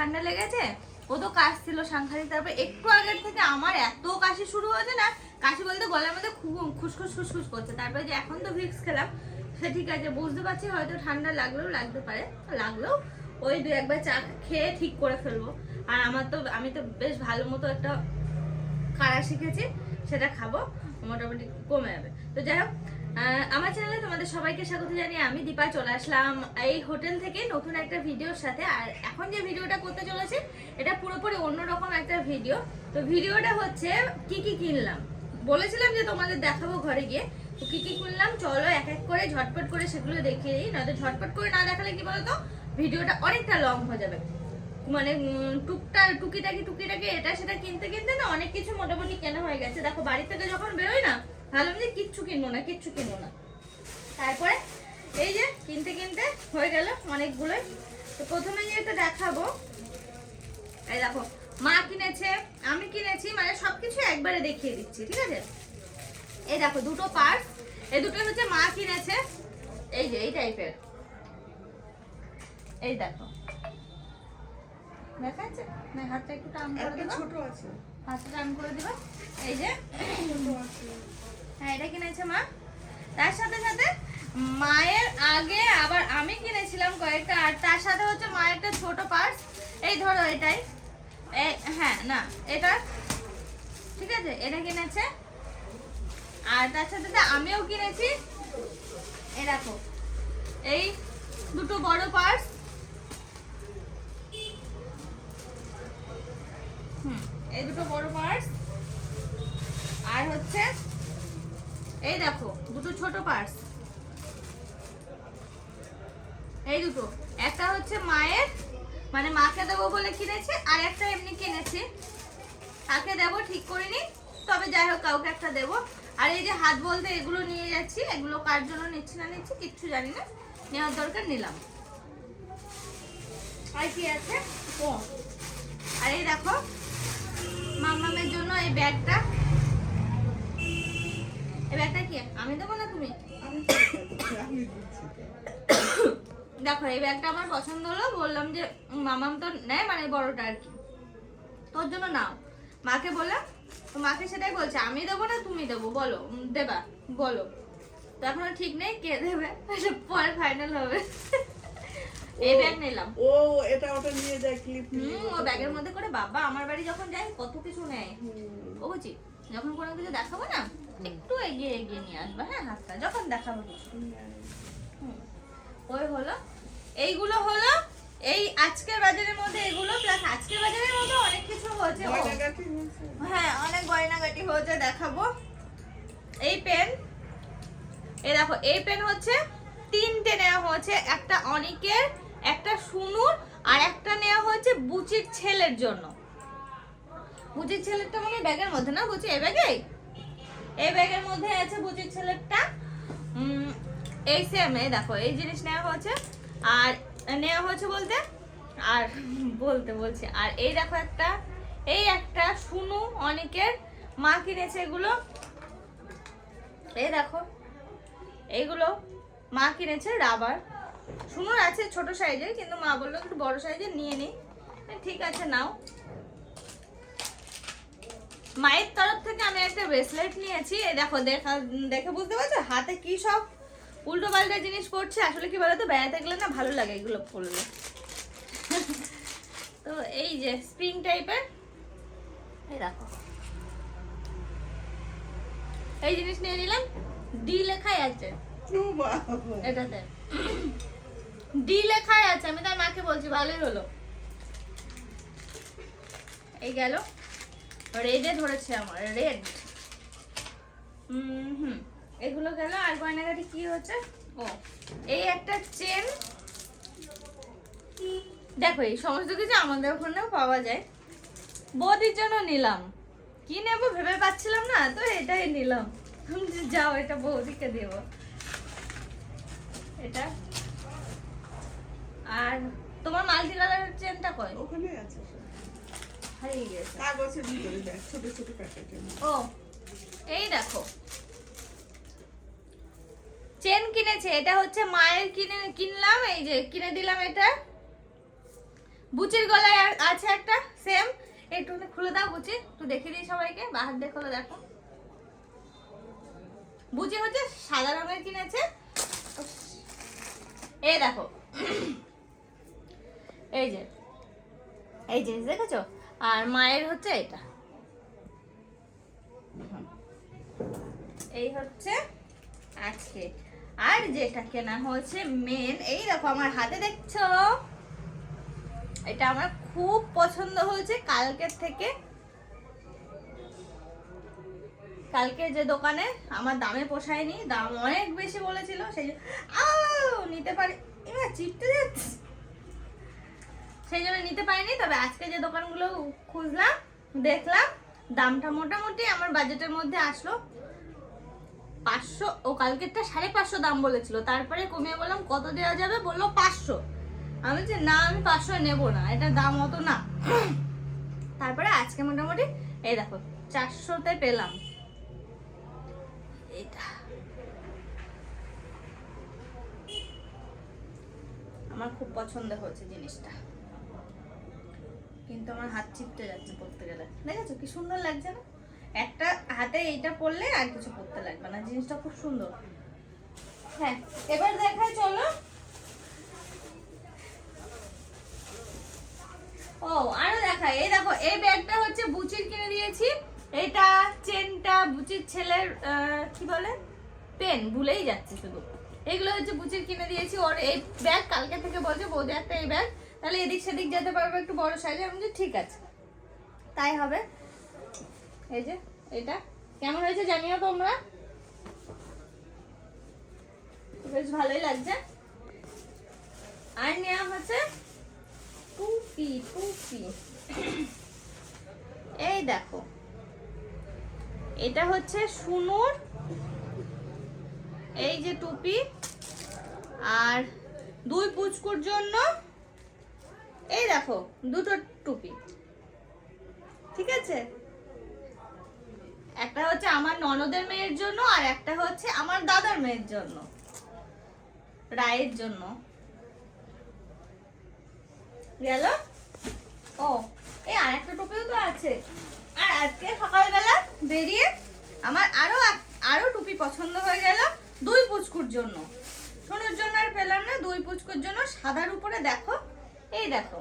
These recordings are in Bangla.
ঠান্ডা লেগেছে? ও তো কাশছিল সাংঘাতিক, তারপর একটু আগের থেকে আমার এত কাশি শুরু হয়েছে না, কাশি বলতে গলার মধ্যে খুব খুসখুস খুসখুস করছে। তারপরে যে এখন তো ভিক্স খেলাম, সে ঠিক আছে, বুঝতে পারছি হয়তো ঠান্ডা লাগলেও লাগতে পারে, লাগলেও ওই দু একবার চা খেয়ে ঠিক করে ফেলব। আর আমার তো, আমি তো বেশ ভালো মতো একটা কাড়া শিখেছি, সেটা খাব, মোটামুটি কমে যাবে। তো যাই হোক আমার চ্যানেলে তোমাদের সবাইকে স্বাগত জানিয়ে আমি দীপা চলে আসলাম এই হোটেল থেকে নতুন একটা ভিডিওর সাথে। আর এখন যে ভিডিওটা করতে চলেছে, এটা পুরোপুরি অন্যরকম একটা ভিডিও। তো ভিডিওটা হচ্ছে কি কি কিনলাম? বলেছিলাম যে তোমাদের দেখাবো ঘরে গিয়ে। তো কি কি কিনলাম? চলো এক এক করে ঝটপট করে সেগুলো দেখিয়ে দিই। নয়তো ঝটপট করে না দেখালে কি বলতো? ভিডিওটা অনেকটা লং হয়ে যাবে। মানে টুকটা, টুকিটাকি টুকিটাকি, এটা সেটা কিনতে কিনতে না অনেক কিছু মোটামুটি কেনা হয়ে গেছে। দেখো, বাড়ি থেকে যখন বেরোয় না ভাবলাম যে কিচ্ছু কিনবো না কিচ্ছু কিনবো না। তারপরে এই যে কিনতে কিনতে হয়ে গেল অনেকগুলোই তো প্রথমে যেটা দেখাবো। এই দেখো মা কিনেছে আমি কিনেছি মানে সবকিছু একবারে দেখিয়ে দিচ্ছি ঠিক আছে? এই দেখো দুটো পার্স এই দুটো হচ্ছে মা কিনেছে। এই যে এই টাইপের এই দেখো। দেখা যাচ্ছে? না হাতটা একটু টান করে দেবো। ছোট আছে। হাতটা টান করে দিবা। এই যে হ্যাঁ এটা কিনেছে মা। তার সাথে সাথে মায়ের আগে আবার আমি কিনেছিলাম কয়েকটা, আর তার সাথে হচ্ছে মায়ের একটা ছোট পার্স এই ধরো এটাই। হ্যাঁ না, এটা। ঠিক আছে, এটা কিনেছে। আর তার সাথে আমিও কিনেছি। দেখো, এই দুটো বড় পার্স হুম এই দুটো বড় পার্স আর হচ্ছে এই দেখো দুটো ছোট পার্স এই দুটো একটা হচ্ছে মায়ের মানে মাকে দেবো বলে কিনেছি, আর একটা এমনি কিনেছি। কাকে দেবো, ঠিক করে করিনি তবে যাই হোক, কাউকে একটা দেবো। আর এই যে হাত বলতে এগুলো নিয়ে যাচ্ছি, এগুলো কার জন্য নিচ্ছি না নিচ্ছি, কিচ্ছু জানি না। নেওয়ার দরকার নিলাম। আর কি আছে? ও। আর এই দেখো মামামের জন্য এই ব্যাগটা। এই ব্যাগটা কি? আমি দেবো না তুমি? আমি তো দিচ্ছি, আমি দিচ্ছি তো। দেখো এই ব্যাগটা আমার পছন্দ হলো বললাম যে মামাম তো নেয় মানে বড়টা আর কি। তোর জন্য নাও। মাকে বললাম তো মাকে সেটাই বলছে আমি দেবো না তুমি দেবো বলো দেবা বলো। তো এখনও ঠিক নেই কে দেবে? পরে ফাইনাল হবে। এই ব্যাগ নিলাম। ও এটা ওটা নিয়ে যায় ক্লিপ হুম ও ব্যাগের মধ্যে করে বাবা আমার বাড়ি যখন যাই কত কিছু নেয়। ও বুঝি যখন কোনো কিছু দেখাবো না একটু এগিয়ে এগিয়ে নিয়ে আসবা হ্যাঁ হাতটা যখন দেখাবো কিছু। হুম। ওই হলো এইগুলো হলো এই আজকের বাজারের মধ্যে এগুলো প্লাস আজকের বাজারের মধ্যে অনেক কিছু হয়েছে। হ্যাঁ অনেক গয়নাগাটি হয়েছে দেখাবো। এই পেন এই দেখো এই পেন হচ্ছে তিনটে নেওয়া হয়েছে একটা অনিকের একটা সুনুর আর একটা নেওয়া হয়েছে বুচির ছেলের জন্য। বুচির ছেলেরটা মানে ব্যাগের মধ্যে না? বুচি এই ব্যাগে? এই ব্যাগের মধ্যে আছে বুচির ছেলেরটা। এই সেম এই দেখো, এই জিনিস নেওয়া হয়েছে, আর নেওয়া হয়েছে বলতে, আর বলতে বলছি, আর এই দেখো একটা, এই একটা শুনু অনেকের মা কিনেছে এগুলো। এই দেখো, এইগুলো মা কিনেছে রাবার। শুনুর আছে ছোট সাইজের, কিন্তু মা বলল একটু বড় সাইজের নিয়ে নিই ঠিক আছে, নাও। মায়ের তরফ থেকে আমি একটা ব্রেসলেট নিয়েছি। দেখো, দেখা, দেখে বুঝতে পারছ? হাতে কি সব উল্টো পাল্টা জিনিস করছে আসলে কি বলতো বেড়াতে গেলে না ভালো লাগে এগুলো পরলে তো এই যে স্প্রিং টাইপের এই দেখো। এই জিনিস নিয়ে নিলাম ডি লেখাই আছে। এটাতে। ডি লেখাই আছে আমি তার মাকে বলছি ভালোই হলো। এই গেল। রেডে ধরেছে আমার রেড হুম হুম। এগুলো গেল আর গয়নাগাটি কি হচ্ছে ও এই একটা চেন দেখো এই সমস্ত কিছু আমাদের ওখানেও পাওয়া যায়। বৌদির জন্য নিলাম। কি নেব ভেবে পাচ্ছিলাম না তো এটাই নিলাম। যাও এটা বৌদিকে দেবো। এটা। আর তোমার মাল্টি কালারের চেনটা কয়? ওখানে আছে। হারিয়ে গেছে। কাগজের ভিতরে ছোট ছোট প্যাকেটে ও এই দেখো। চেন কিনেছে, এটা হচ্ছে মায়ের কিনে, কিনলাম, এই যে কিনে দিলাম এটা। বুচির গলায় আছে একটা সেম একটু খুলে দাও বুচি, একটু দেখিয়ে দিই সবাইকে, বাহার দিয়ে খুলে দেখো। বুচি হচ্ছে সাদা রঙের কিনেছে। এই দেখো। এই যে, এই জিনিস দেখেছ? আর মায়ের হচ্ছে এটা। এই হচ্ছে আজকে। আর যেটা কেনা হয়েছে মেন এই দেখো আমার হাতে দেখছ? এটা আমার খুব পছন্দ হয়েছে কালকের থেকে। কালকে যে দোকানে আমার দামে পোষায়নি, দাম অনেক বেশি বলেছিল, সেই নিতে পারি এবার চিপতে যাচ্ছে। সেই জন্য নিতে পারিনি, তবে আজকে যে দোকানগুলো খুঁজলাম, দেখলাম, দামটা মোটামুটি আমার বাজেটের মধ্যে আসলো। পাঁচশো, ও কালকেরটা সাড়ে পাঁচশো দাম বলেছিল, তারপরে কমিয়ে বললাম, কত দেওয়া যাবে? বলল পাঁচশো। আমি যে, না, আমি পাঁচশো নেব না, এটা দাম অত না। তারপরে আজকে মোটামুটি, এই দেখো, চারশোতে পেলাম। এটা আমার খুব পছন্দ হয়েছে জিনিসটা। কিন্তু আমার হাত চিপতে যাচ্ছে পড়তে গেলে। দেখেছ, কি সুন্দর লাগছে না? একটা হাতে এইটা পরলে আর কিছু পরতে লাগবে না, জিনিসটা খুব সুন্দর। হ্যাঁ এবার দেখায় চলো। ও, আরও দেখায় এই দেখো, এই ব্যাগটা হচ্ছে বুচির কিনে দিয়েছি এটা চেনটা বুচির ছেলের কি বলে? পেন, ভুলেই যাচ্ছে শুধু। এগুলো হচ্ছে বুচির কিনে দিয়েছি। ওর এই ব্যাগ কালকে থেকে বলছে, বৌদি একটা এই ব্যাগ। তাহলে এদিক সেদিক যেতে পারবে একটু বড় সাইজে আমি ঠিক আছে। তাই হবে। এই যে এটা? কেমন হয়েছে জানিও তোমরা? বেশ ভালোই লাগছে। আর নেওয়া হচ্ছে টুপি টুপি এই দেখো। এটা হচ্ছে সুনুর, এই যে টুপি, আর দুই পুচকুর জন্য এই দেখো, দুটো টুপি। ঠিক আছে? একটা হচ্ছে আমার ননদের মেয়ের জন্য আর একটা হচ্ছে আমার দাদার মেয়ের জন্য। রায়ের জন্য। গেল? ও, এই আর একটা টুপিও তো আছে। আর আজকে সকালবেলা বেরিয়ে আমার আরও আরও টুপি পছন্দ হয়ে গেল দুই পুচকুর জন্য। সোনুর জন্য আর পেলাম না, দুই পুচকুর জন্য সাদার উপরে দেখো। এই দেখো।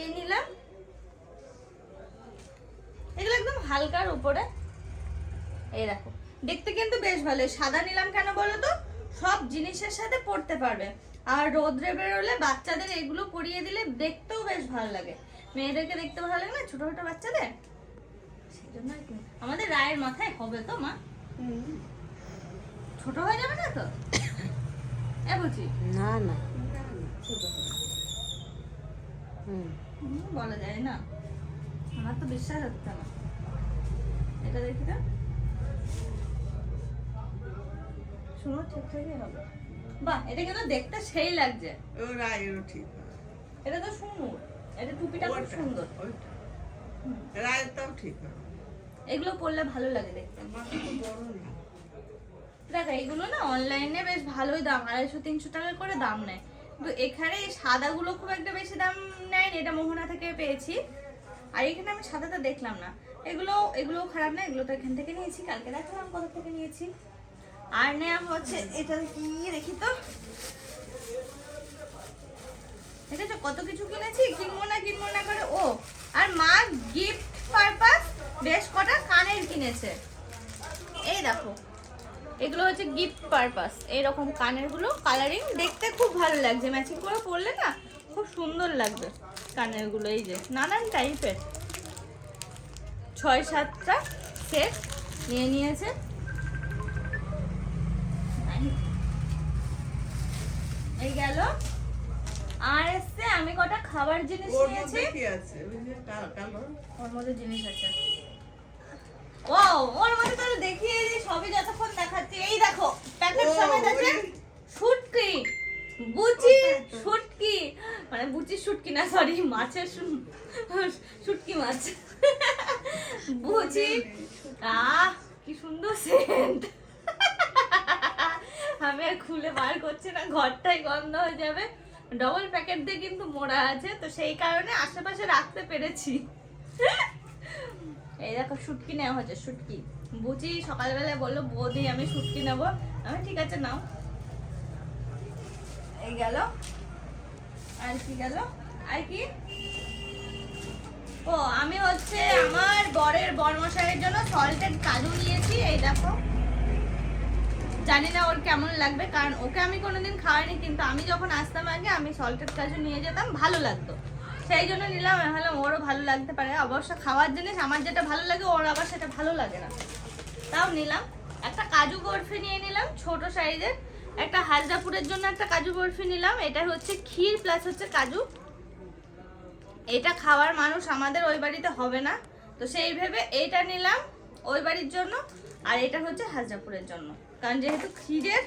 এই নিলাম এগুলো একদম হালকার উপরে। এই দেখো। দেখতে কিন্তু বেশ ভালো। সাদা নিলাম কেন বলো তো? সব জিনিসের সাথে পরতে পারবে। আর রোদ্রে বেরোলে বাচ্চাদের এগুলো পরিয়ে দিলে দেখতেও বেশ ভালো লাগে। মেয়েদেরকে দেখতে ভালো লাগে না? ছোট ছোট বাচ্চাদের? সেই জন্য। আমাদের রায়ের মাথায় হবে তো মা। ছোট হয়ে যাবে না তো? এ বুঝি না না। বলা যায় না। আমার তো বিশ্বাস হচ্ছে না। এটা দেখি তো। শুনো ঠিকঠাকই হবে। বাহ এটা কিন্তু দেখতে সেই লাগছে। ও রায়েরও ঠিক এটা তো সুন্দর এটা টুপিটা খুব সুন্দর। ওইটা। ঠিক এগুলো পরলে ভালো লাগে দেখতে। না দেখো এগুলো না অনলাইনে বেশ ভালোই দাম আড়াইশো তিনশো টাকা করে দাম নেয়। কিন্তু এখানে সাদাগুলো খুব একটা বেশি দাম নেয়নি এটা মোহনা থেকে পেয়েছি। আর এখানে আমি সাদাটা দেখলাম না। এগুলো এগুলো খারাপ না এগুলো তো এখান থেকে নিয়েছি, কালকে দেখলাম কোথা থেকে নিয়েছি। আর নেওয়া হচ্ছে, এটা কি দেখি তো। দেখেছ কত কিছু কিনেছি? কিনবো না কিনবো না করে, ও, আর মা গিফট পারপাস বেশ কটা কানের কিনেছে। এই দেখো, এগুলো হচ্ছে গিফট পারপাস এইরকম কানেরগুলো কালারিং দেখতে খুব ভালো লাগছে। ম্যাচিং করে পরলে না, খুব সুন্দর লাগবে কানেরগুলো এই যে, নানান টাইপের ছয় সাতটা সেট নিয়ে নিয়েছে। এই গেল। আর এসছে আমি কটা খাবার জিনিস নিয়েছি। ওর মধ্যে জিনিস আছে। ও ওর মধ্যে তাহলে দেখিয়ে সবই যতক্ষণ দেখাচ্ছি। এই দেখো প্যাকেট সমেত আছে। শুটকি বুচি শুটকি। মানে বুচির শুটকি না সরি মাছের শুটকি মাছ। বুচি আহ কি সুন্দর সেন্ট আমি আর খুলে বার করছি না ঘরটাই গন্ধ হয়ে যাবে। ডবল প্যাকেট দিয়ে কিন্তু মোড়া আছে তো সেই কারণে আশেপাশে রাখতে পেরেছি। এই দেখো শুটকি নেওয়া হচ্ছে শুটকি। বুঝি সকালবেলায় বলল বৌদি আমি শুটকি নেব। আমি ঠিক আছে নাও। এই গেল। আর কি গেল? আর কি? ও, আমি হচ্ছে আমার বরের বর্মশাইয়ের জন্য সল্টেড কাজু নিয়েছি, এই দেখো। জানি না ওর কেমন লাগবে, কারণ ওকে আমি কোনোদিন খাওয়াইনি, কিন্তু আমি যখন আসতাম আগে, আমি সল্টেড কাজু নিয়ে যেতাম, ভালো লাগতো। সেই জন্য নিলাম ভাবলাম ওরও ভালো লাগতে পারে। অবশ্য খাওয়ার জিনিস আমার যেটা ভালো লাগে, ওর আবার সেটা ভালো লাগে না। তাও নিলাম। একটা কাজু বরফি নিয়ে নিলাম, ছোট সাইজের একটা হাজরাপুরের জন্য একটা কাজু বরফি নিলাম। এটা হচ্ছে ক্ষীর প্লাস হচ্ছে কাজু। এটা খাওয়ার মানুষ আমাদের ওই বাড়িতে হবে না। তো সেই ভেবে এইটা নিলাম ওই বাড়ির জন্য। আর এটা হচ্ছে হাজরাপুরের জন্য। কারণ যেহেতু ক্ষীরের,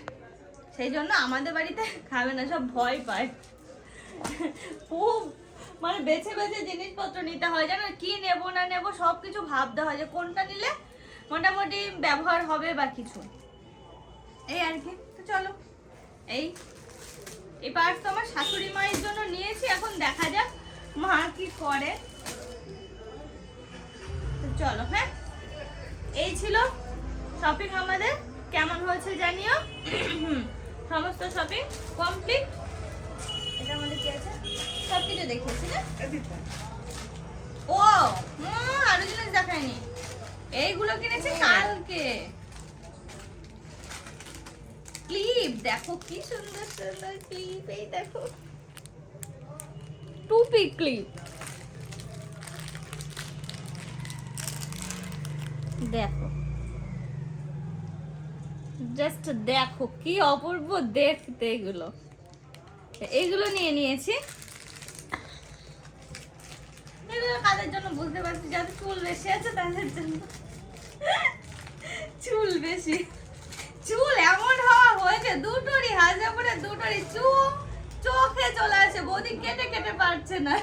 সেই জন্য আমাদের বাড়িতে খাবে না, সব ভয় পায়। খুব মানে বেছে বেছে জিনিসপত্র নিতে হয়। জানো কি নেব, না নেব সব কিছু ভাবতে হয় যে কোনটা নিলে মোটামুটি ব্যবহার হবে বা কিছু। এই আর কি। চলো। এই এই পার্স তো আমার শাশুড়ি মায়ের জন্য নিয়েছি, এখন দেখা যাক মা কি করে। চলো হ্যাঁ? এই ছিল শপিং আমাদের। কেমন হয়েছে জানিও? সমস্ত শপিং কমপ্লিট এটার মধ্যে কি আছে? সব কিছু দেখিয়েছি, না? ও আরও জিনিস দেখায়নি। এইগুলো কিনেছে কালকে। ক্লিপ দেখো কি সুন্দর সুন্দর ক্লিপ এই দেখো। টুপি ক্লিপ দেখো। জাস্ট দেখো কি অপূর্ব দেখতে এগুলো। এইগুলো নিয়ে নিয়েছি। এগুলো কাদের জন্য বুঝতে পারছি যাদের চুল বেশি আছে তাদের জন্য। চুল বেশি। চুল এমন হওয়া হয়েছে দুটোরই হাজাপুরে দুটোরই চুল চোখে চলে আসে বৌদি কেটে কেটে পারছে না।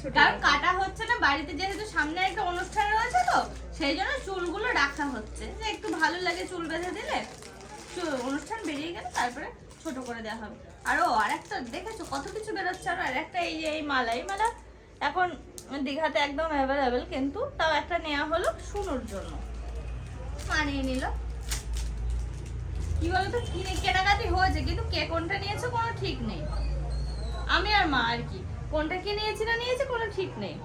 ছোট কারণ কাটা হচ্ছে না বাড়িতে যেহেতু সামনে একটা অনুষ্ঠান রয়েছে তো সেই জন্য চুলগুলো রাখা হচ্ছে। যে একটু ভালো লাগে চুল বেঁধে দিলে অনুষ্ঠান বেরিয়ে গেলে তারপরে ছোট করে দেওয়া হবে। আরও আর একটা দেখেছ কত কিছু বেরোচ্ছে আরও আর একটা এই এই মালা এই মালা এখন দীঘাতে একদম অ্যাভেলেবেল কিন্তু তাও একটা নেওয়া হলো শুনুর জন্য। মানিয়ে নিল। কি বলতো? কিনে কেনাকাটি হয়েছে, কিন্তু কে কোনটা নিয়েছে কোনো ঠিক নেই। আমি আর মা আর কি। কোনটা কি নিয়েছি না নিয়েছি কোনো ঠিক নেই।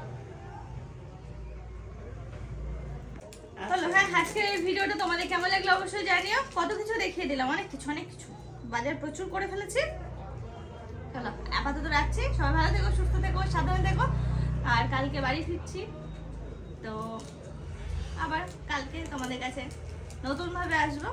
চলো হ্যাঁ আজকের এই ভিডিওটা তোমাদের কেমন লাগল অবশ্যই জানিও। কত কিছু দেখিয়ে দিলাম, অনেক কিছু অনেক কিছু। বাজার প্রচুর করে ফেলেছি। চলো, আপাতত রাখছি। সবাই ভালো থেকো, সুস্থ থেকো, সাবধানে থেকো। আর কালকে বাড়ি ফিরছি। তো আবার কালকে তোমাদের কাছে নতুনভাবে আসব।